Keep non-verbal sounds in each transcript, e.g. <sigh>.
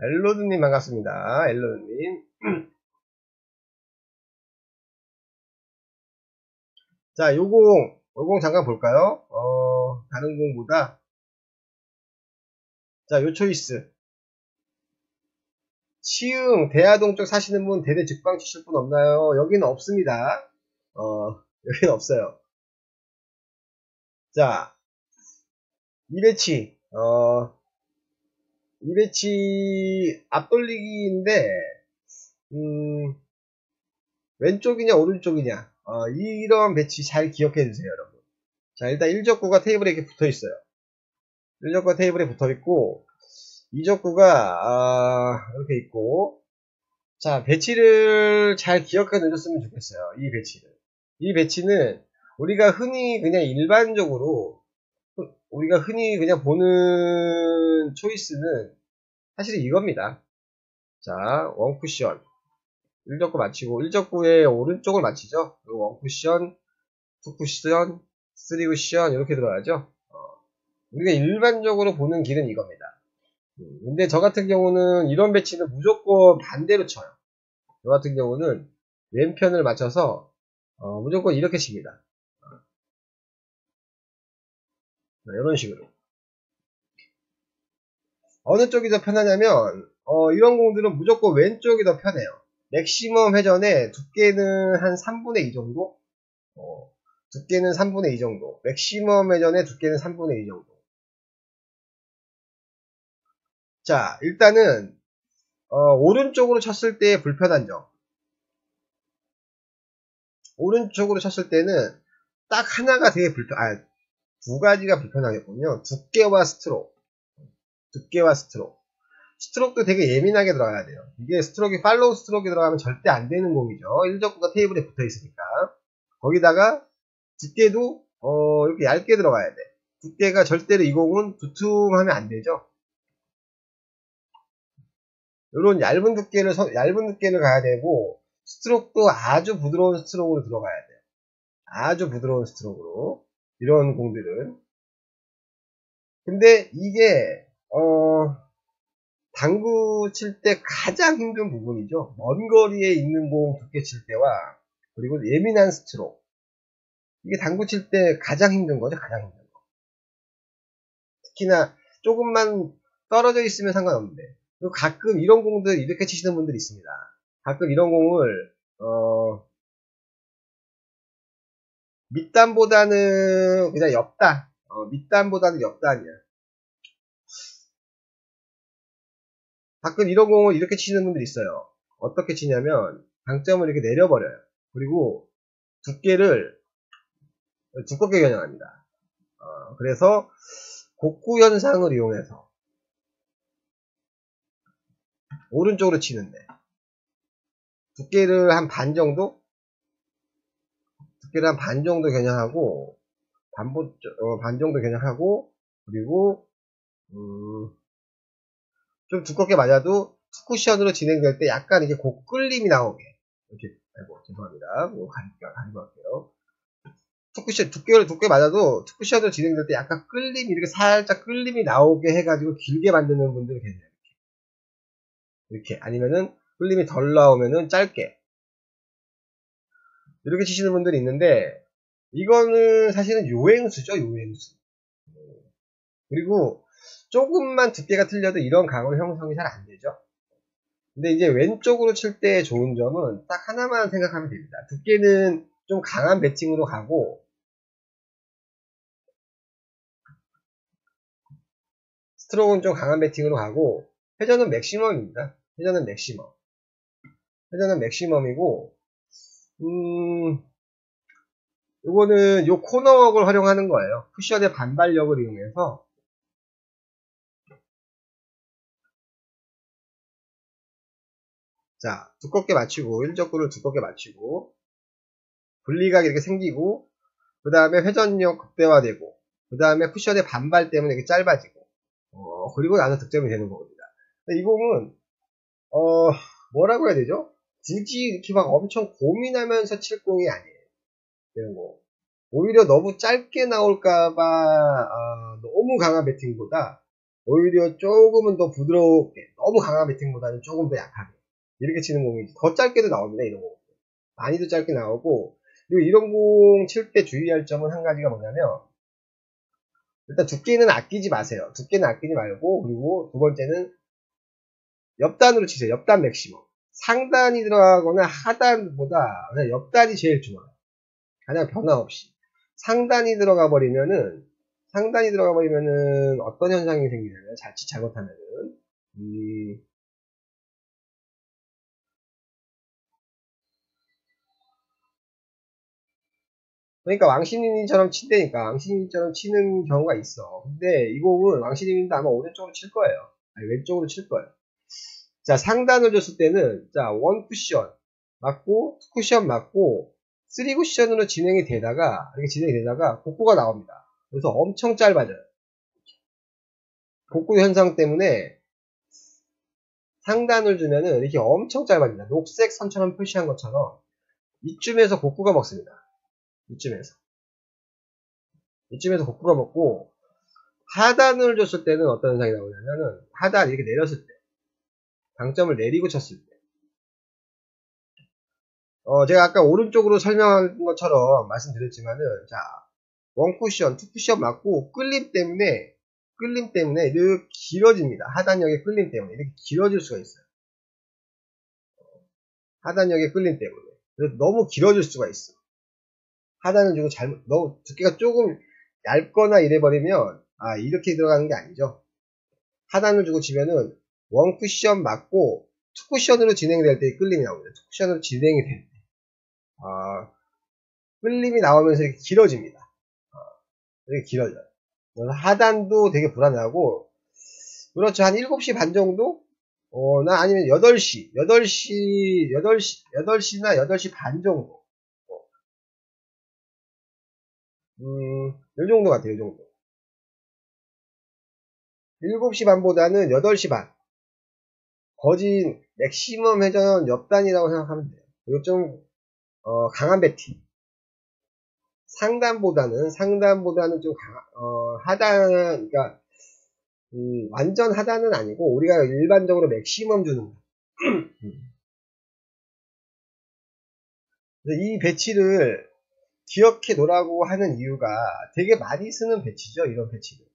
엘로드님 반갑습니다. 엘로드님. <clears throat> 자, 요공, 요공 잠깐 볼까요? 어, 다른 공보다. 자, 요 초이스. 치흥, 대하동 쪽 사시는 분, 대대 직방 치실 분 없나요? 여기는 없습니다. 어, 여기는 없어요. 자, 이 배치, 어, 이 배치 앞돌리기인데, 음, 왼쪽이냐, 오른쪽이냐, 어, 이런 배치 잘 기억해 주세요, 여러분. 자, 일단 1적구가 테이블에 이렇게 붙어 있어요. 1적구가 테이블에 붙어 있고, 2적구가, 아, 이렇게 있고, 자, 배치를 잘 기억해 놓으셨으면 좋겠어요. 이 배치를. 이 배치는 우리가 흔히 그냥 일반적으로 우리가 흔히 그냥 보는 초이스는 사실 이겁니다. 자, 원쿠션. 1적구 맞히고, 1적구의 오른쪽을 맞히죠. 그리고 원쿠션, 투쿠션, 3쿠션, 이렇게 들어가죠. 어, 우리가 일반적으로 보는 길은 이겁니다. 음, 근데 저 같은 경우는 이런 배치는 무조건 반대로 쳐요. 저 같은 경우는 왼편을 맞춰서 어, 무조건 이렇게 칩니다. 이런 식으로. 어느 쪽이 더 편하냐면 어, 이런 공들은 무조건 왼쪽이 더 편해요. 맥시멈 회전의 두께는 한 3분의 2 정도? 어, 두께는 3분의 2 정도. 맥시멈 회전의 두께는 3분의 2 정도. 자, 일단은 어, 오른쪽으로 쳤을 때 불편한 점. 오른쪽으로 쳤을 때는 딱 하나가 되게 불편, 아, 두 가지가 불편하겠군요. 두께와 스트로크. 두께와 스트로크. 스트로크도 되게 예민하게 들어가야 돼요. 이게 스트로크, 팔로우 스트로크 들어가면 절대 안 되는 공이죠. 1적구가 테이블에 붙어 있으니까. 거기다가 두께도, 어, 이렇게 얇게 들어가야 돼. 두께가 절대로 이 공은 두툼하면 안 되죠. 이런 얇은 두께를, 얇은 두께를 가야 되고, 스트로크도 아주 부드러운 스트로크로 들어가야 돼요. 아주 부드러운 스트로크로. 이런 공들은. 근데 이게, 어, 당구 칠 때 가장 힘든 부분이죠. 먼 거리에 있는 공 두께 칠 때와, 그리고 예민한 스트로크. 이게 당구 칠 때 가장 힘든 거죠. 가장 힘든 거. 특히나 조금만 떨어져 있으면 상관없는데. 그리고 가끔 이런 공들 이렇게 치시는 분들이 있습니다. 가끔 이런 공을, 어, 밑단보다는 그냥 엽다. 어, 밑단보다는 엽단이야. 가끔 이런 공을 이렇게 치는 분들이 있어요. 어떻게 치냐면 당점을 이렇게 내려버려요. 그리고 두께를 두껍게 겨냥합니다. 어, 그래서 곡구 현상을 이용해서 오른쪽으로 치는데 두께를 한 반 정도 두께를 한 반 정도 겨냥하고 반, 어, 반 정도 겨냥하고 그리고 음, 좀 두껍게 맞아도 투쿠션으로 진행될 때 약간 이게 곡끌림이 나오게. 이렇게 아이고 죄송합니다. 뭐 가리고 가리고 할게요. 투쿠션 두께를 두께 맞아도 투쿠션으로 진행될 때 약간 끌림이 이렇게 살짝 끌림이 나오게 해가지고 길게 만드는 분들이 계세요. 이렇게, 이렇게. 아니면은 끌림이 덜 나오면은 짧게 이렇게 치시는 분들이 있는데 이거는 사실은 요행수죠 요행수. 그리고 조금만 두께가 틀려도 이런 강원 형성이 잘 안되죠. 근데 이제 왼쪽으로 칠 때 좋은 점은 딱 하나만 생각하면 됩니다. 두께는 좀 강한 배칭으로 가고 스트로크는 좀 강한 배팅으로 가고 회전은 맥시멈입니다. 회전은 맥시멈. 회전은 맥시멈이고 음, 요거는 요 코너웍을 활용하는 거예요. 쿠션의 반발력을 이용해서 자, 두껍게 맞추고, 일적구를 두껍게 맞추고, 분리가 이렇게 생기고, 그 다음에 회전력 극대화되고, 그 다음에 쿠션의 반발 때문에 이렇게 짧아지고, 어, 그리고 나서 득점이 되는 겁니다. 이 공은, 어, 뭐라고 해야 되죠? 굳이 이렇게 막 엄청 고민하면서 칠 공이 아니에요. 거. 오히려 너무 짧게 나올까봐 아, 너무 강한 배팅보다 오히려 조금은 더 부드럽게 너무 강한 배팅보다는 조금 더 약하게 이렇게 치는 공이 더 짧게도 나옵니다 이런 공 많이도 짧게 나오고. 그리고 이런 공 칠 때 주의할 점은 한 가지가 뭐냐면 일단 두께는 아끼지 마세요. 두께는 아끼지 말고 그리고 두 번째는 옆단으로 치세요. 옆단 맥시멈 상단이 들어가거나 하단보다 옆단이 제일 좋아요. 가장 변화 없이. 상단이 들어가 버리면은 상단이 들어가 버리면은 어떤 현상이 생기냐면 자칫 잘못하면은 음, 그러니까 왕신인처럼 친다니까 왕신인처럼 치는 경우가 있어. 근데 이 곡은 왕신인도 아마 오른쪽으로 칠 거예요. 아니 왼쪽으로 칠 거예요 자 상단을 줬을 때는 자 원 쿠션 맞고 투 쿠션 맞고 3쿠션으로 진행이 되다가 이렇게 진행이 되다가 복구가 나옵니다. 그래서 엄청 짧아져요. 복구 현상 때문에 상단을 주면은 이렇게 엄청 짧아집니다. 녹색 선처럼 표시한 것처럼 이쯤에서 복구가 먹습니다. 이쯤에서 이쯤에서 복구가 먹고 하단을 줬을 때는 어떤 현상이 나오냐면은 하단 이렇게 내렸을 때 당점을 내리고 쳤을 때 어, 제가 아까 오른쪽으로 설명한 것처럼 말씀드렸지만은, 자, 원 쿠션, 투 쿠션 맞고, 끌림 때문에, 끌림 때문에 이렇게 길어집니다. 하단역의 끌림 때문에. 이렇게 길어질 수가 있어요. 하단역의 끌림 때문에. 그래서 너무 길어질 수가 있어. 하단을 주고 잘못, 너무 두께가 조금 얇거나 이래버리면, 아, 이렇게 들어가는 게 아니죠. 하단을 주고 치면은, 원 쿠션 맞고, 투 쿠션으로 진행될 때 끌림이 나옵니다. 투 쿠션으로 진행이 될 때. 아, 끌림이 나오면서 이렇게 길어집니다. 아, 이렇게 길어져요. 하단도 되게 불안하고, 그렇죠. 한 7시 반 정도? 어, 나 아니면 8시, 8시, 8시, 8시나 8시 반 정도. 어. 음, 요 정도 같아요, 요 정도. 7시 반보다는 8시 반. 거진 맥시멈 회전 옆단이라고 생각하면 돼요. 이거 좀 어, 강한 배팅. 상단보다는, 상단보다는 좀 강, 어, 하단, 그러니까, 음, 완전 하단은 아니고, 우리가 일반적으로 맥시멈 주는 거. 이 배치를 기억해 놓으라고 하는 이유가 되게 많이 쓰는 배치죠, 이런 배치를.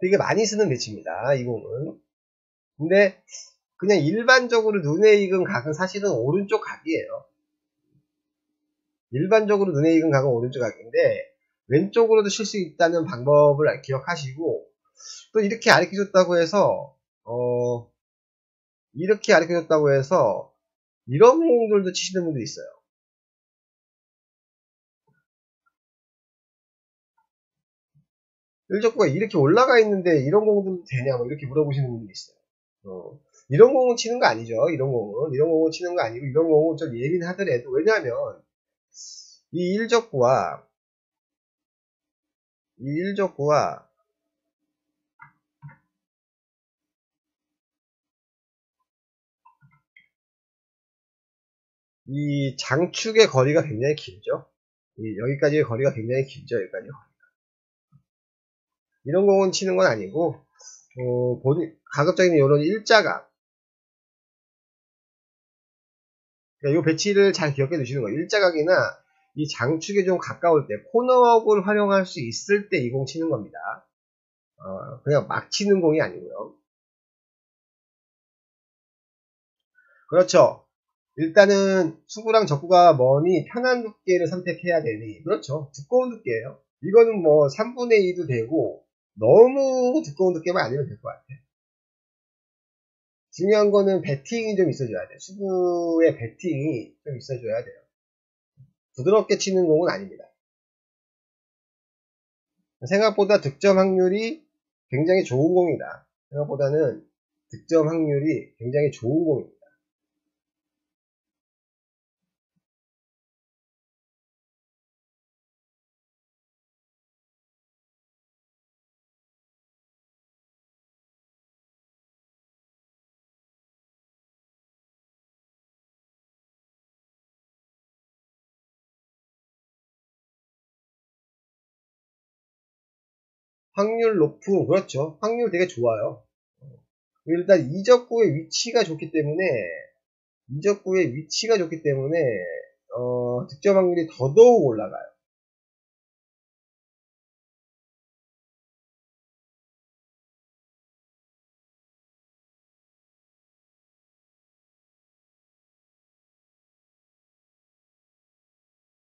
되게 많이 쓰는 배치입니다, 이 공은. 근데, 그냥 일반적으로 눈에 익은 각은 사실은 오른쪽 각이에요. 일반적으로 눈에 익은 각은 오른쪽 각인데 왼쪽으로도 칠수 있다는 방법을 기억하시고 또 이렇게 가르쳐줬다고 해서 어 이렇게 가르쳐줬다고 해서 이런 공들도 치시는 분도 있어요. 일적구가 이렇게 올라가 있는데 이런 공들도 되냐 뭐 이렇게 물어보시는 분도 있어요. 어, 이런 공은 치는 거 아니죠. 이런 공은 이런 공은 치는 거 아니고 이런 공은 좀 예민하더라도 왜냐하면 이 일적구와 이 일적구와 이 장축의 거리가 굉장히 길죠. 여기까지의 거리가 굉장히 길죠. 여기까지 거리가. 이런 공은 치는 건 아니고 어, 본, 가급적이면 이런 일자각 그러니까 이 배치를 잘 기억해 두시는 거예요. 일자각이나 이 장축에 좀 가까울 때 코너웍을 활용할 수 있을 때 이 공 치는 겁니다. 어, 그냥 막 치는 공이 아니고요. 그렇죠. 일단은 수구랑 적구가 머니 편한 두께를 선택해야 되니 그렇죠. 두꺼운 두께예요. 이거는 뭐 3분의 2도 되고 너무 두꺼운 두께만 아니면 될 것 같아요. 중요한 거는 배팅이 좀 있어줘야 돼요. 수구의 배팅이 좀 있어줘야 돼요. 부드럽게 치는 공은 아닙니다. 생각보다 득점 확률이 굉장히 좋은 공이다. 생각보다는 득점 확률이 굉장히 좋은 공입니다. 확률 높은, 그렇죠. 확률 되게 좋아요. 일단 이적구의 위치가 좋기 때문에, 이적구의 위치가 좋기 때문에, 어, 득점 확률이 더더욱 올라가요.